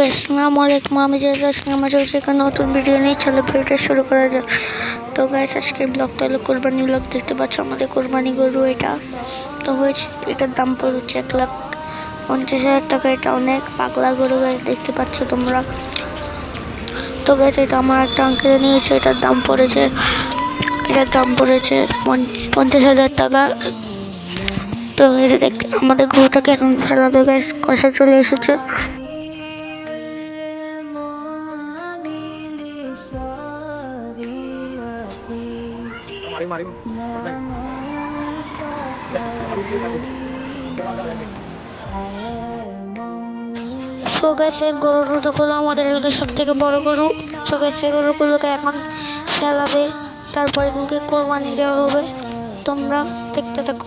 আসসালামু আলাইকুম, আমি জায়গা আজকে আমার চলছে এখানে নতুন ভিডিও নিয়ে চলো, ভিডিওটা শুরু করা যাক। তো গাইস আজকে ব্লগটা হলো কোরবানি ব্লগ দেখতে পাচ্ছ আমাদের কোরবানি গরু এটা। তো হয়েছে এটার দাম পড়েছে এক লাখ পঞ্চাশ হাজার টাকা, এটা অনেক পাগলা গরু গাইস দেখতে পাচ্ছ তোমরা। তো গাইস এটা আমার একটা আঙ্কেল নিয়েছে, এটার দাম পড়েছে, এটার দাম পড়েছে পঞ্চ- পঞ্চাশ হাজার টাকা। তো আমাদের গরুটাকে এখন ফেলাবে গাইস কষা চলে এসেছে? Mari, mari. সো গাছে গরুটা হলো আমাদের এলাকার সব থেকে বড় গরু। সো গাছে গরুগুলোকে এখন ফেলাবে তারপরে এগুলোকে কোরবানি দেওয়া হবে। তোমরা দেখতে থাকো।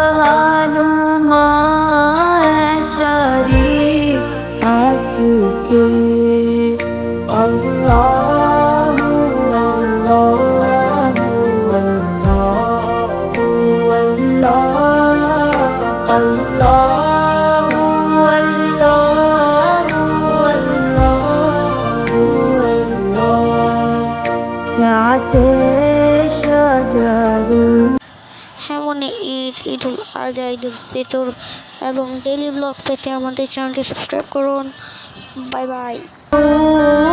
হ্যাঁ, এমন ঈদ ঈদুল আজহা ঈদুল ফিতর। এবং ডেলি ব্লগ পেতে আমাদের চ্যানেলটি সাবস্ক্রাইব করুন। Bay bay.